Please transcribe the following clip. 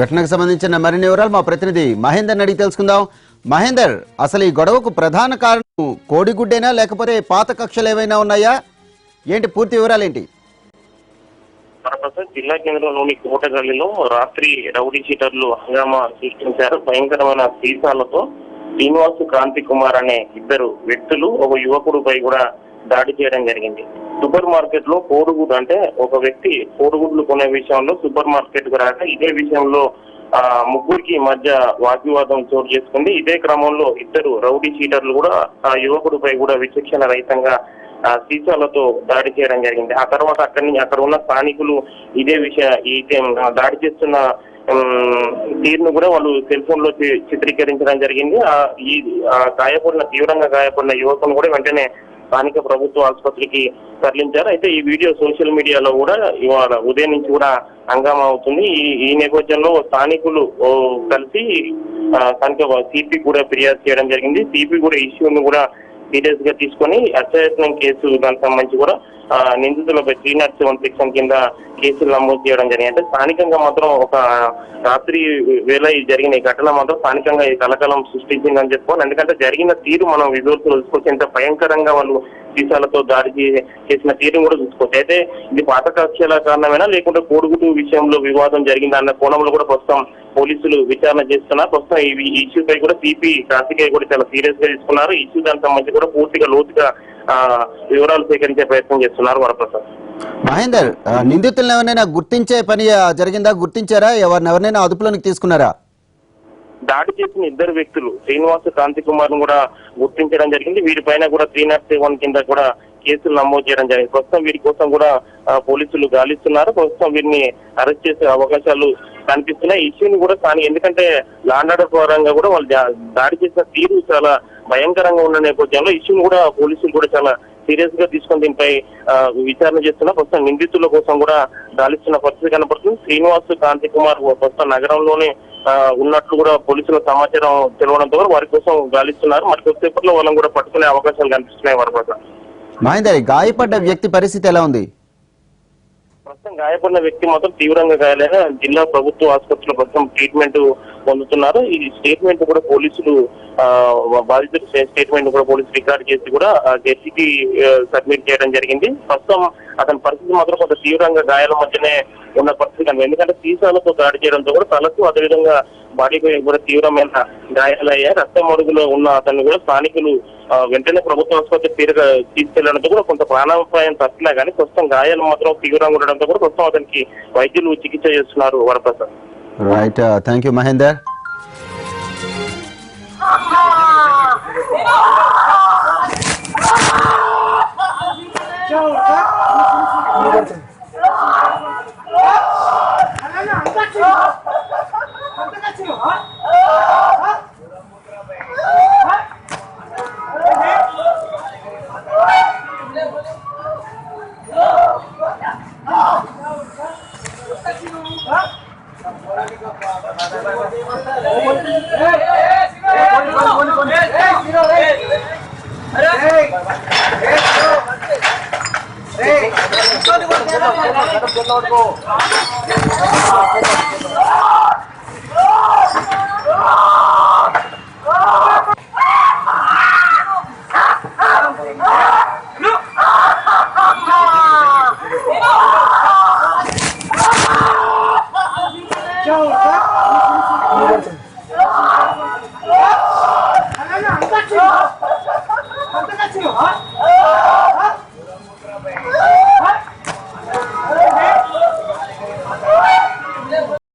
ఘటనకు సంబంధించిన మరిన్ని వివరాలు మా ప్రతినిధి మహేందర్ అడిగి తెలుసుకుందాం. మహేందర్ అసలు ఈ గొడవకు ప్రధాన కారణం కోడిగుడ్డేనా లేకపోతే పాత కక్షలు ఏవైనా ఉన్నాయా? ఏంటి పూర్తి వివరాలు ఏంటి జిల్లా కేంద్రంలోని కోటగల్లిలో రాత్రి రౌడీ షీటర్లు హంగామా సృష్టించారు. భయంకరమైన సీసాలతో శ్రీనివాస్ క్రాంతి కుమార్ అనే ఇద్దరు వ్యక్తులు ఒక యువకుడిపై కూడా దాడి చేయడం జరిగింది. సూపర్ మార్కెట్లో కోడిగుడ్డు అంటే ఒక వ్యక్తి కోడిగుడ్లు కొనే విషయంలో సూపర్ మార్కెట్కు రాక ఇదే విషయంలో ఆ ముగ్గురికి మధ్య వాగ్వివాదం చోటు చేసుకుంది. ఇదే క్రమంలో ఇద్దరు రౌడీ షీటర్లు కూడా ఆ యువకుడిపై కూడా విచక్షణ రహితంగా సీసాలతో దాడి చేయడం జరిగింది. ఆ తర్వాత అక్కడి నుంచి అక్కడ ఉన్న స్థానికులు ఇదే విషయ ఇదే దాడి చేస్తున్న తీరును కూడా వాళ్ళు సెల్ ఫోన్లో చిత్రీకరించడం జరిగింది. ఆ ఈ గాయపడిన తీవ్రంగా గాయపడిన యువకును కూడా వెంటనే స్థానిక ప్రభుత్వ ఆసుపత్రికి తరలించారు. అయితే ఈ వీడియో సోషల్ మీడియాలో కూడా ఇవాళ ఉదయం నుంచి కూడా హంగామా అవుతుంది. ఈ ఈ నేపథ్యంలో స్థానికులు కలిసి స్థానిక సిపి కూడా ఫిర్యాదు చేయడం జరిగింది. సిపి కూడా ఇష్యూను కూడా సీరియస్గా తీసుకొని అత్యాయత్నం కేసు దానికి సంబంధించి కూడా నిందితులపై త్రీ నాట్ సెవెన్ సెక్షన్ కింద కేసులు నమోదు చేయడం జరిగింది. అంటే స్థానికంగా మాత్రం ఒక రాత్రి వేళ ఈ జరిగిన ఈ ఘటన మాత్రం స్థానికంగా ఈ కలకలం సృష్టించిందని చెప్పుకోవాలి. ఎందుకంటే జరిగిన తీరు మనం విజువల్స్ తెలుసుకోవచ్చు ఎంత భయంకరంగా వాళ్ళు సీసాలతో దాడి చేసిన తీరును కూడా చూసుకోవచ్చు. అయితే ఇది పాత కక్షల కారణమేనా? లేకుంటే కోడిగుడ్డు విషయంలో వివాదం జరిగింది అన్న కోణంలో కూడా ప్రస్తుతం పోలీసులు విచారణ చేస్తున్నారు. ప్రస్తుతం ఈ ఇష్యూపై కూడా సిపి కార్తికేయ కూడా చాలా సీరియస్గా తీసుకున్నారు ఇష్యూ దానికి సంబంధించి కూడా పూర్తిగా లోతుగా వివరాలు సేకరించే ప్రయత్నం చేస్తున్నారు వరప్రసాద్. మహేందర్ నిందితులను ఎవరైనా గుర్తించే పని జరిగిందా? గుర్తించారా? ఎవరిని ఎవరినైనా అదుపులోకి తీసుకున్నారా? దాడి చేసిన ఇద్దరు వ్యక్తులు శ్రీనివాస్ కాంతి కుమార్ను కూడా గుర్తించడం జరిగింది. వీరిపైన కూడా త్రీ నాట్ సెవెన్ కింద కూడా కేసులు నమోదు చేయడం జరిగింది. ప్రస్తుతం వీరి కోసం కూడా పోలీసులు గాలిస్తున్నారు. ప్రస్తుతం వీరిని అరెస్ట్ చేసే అవకాశాలు కనిపిస్తున్నాయి. ఇష్యూని కూడా కానీ ఎందుకంటే లాండ్ ఆర్డర్ పరంగా కూడా వాళ్ళు దా- దాడి చేసిన తీరు చాలా భయంకరంగా ఉన్న నేపథ్యంలో ఇష్యూని కూడా పోలీసులు కూడా చాలా సీరియస్గా తీసుకొని దీనిపై విచారణ చేస్తున్న ప్రస్తుతం నిందితుల కోసం కూడా గాలిస్తున్న పరిస్థితి కనపడుతుంది. శ్రీనివాస్ కాంతి కుమార్ ప్రస్తుతం నగరంలోనే ఉన్నట్లు కూడా పోలీసుల సమాచారం తెలవడంతో వారి కోసం గాలిస్తున్నారు. మరి కొద్దిసేపట్లో వాళ్ళని కూడా పట్టుకునే అవకాశాలు కనిపిస్తున్నాయి వారి పట్ల. మహేందర్ గాయపడ్డ వ్యక్తి పరిస్థితి ఎలా ఉంది? ప్రస్తుతం గాయపడిన వ్యక్తి మాత్రం తీవ్రంగా గాయాలైన జిల్లా ప్రభుత్వ ఆసుపత్రిలో ప్రస్తుతం ట్రీట్మెంట్ పొందుతున్నారు. ఈ స్టేట్మెంట్ కూడా పోలీసులు బాధితుల స్టేట్మెంట్ కూడా పోలీసులు రికార్డ్ చేసి కూడా జడ్జికి సబ్మిట్ చేయడం జరిగింది. ప్రస్తుతం అతని పరిస్థితి మాత్రం కొంత తీవ్రంగా గాయాల మధ్యనే ఉన్న పరిస్థితి కనిపి ఎందుకంటే సీసాలతో దాడి చేయడంతో కూడా తలకు అదేవిధంగా బాడీపై కూడా తీవ్రమైన గాయాలయ్యాయి రక్త మడుగులో ఉన్న అతన్ని కూడా స్థానికులు వెంటనే ప్రభుత్వ ఆసుపత్రి తీరుగా తీసుకెళ్ళడంతో కూడా కొంత ప్రాణాపాయం తప్పినా కానీ ప్రస్తుతం గాయాలు మాత్రం తీవ్రంగా ఉండడంతో కూడా ప్రస్తుతం అతనికి వైద్యులు చికిత్స చేస్తున్నారు Varaprasad. Right thank you Mahender. Hey, 같이 가. 같이 가.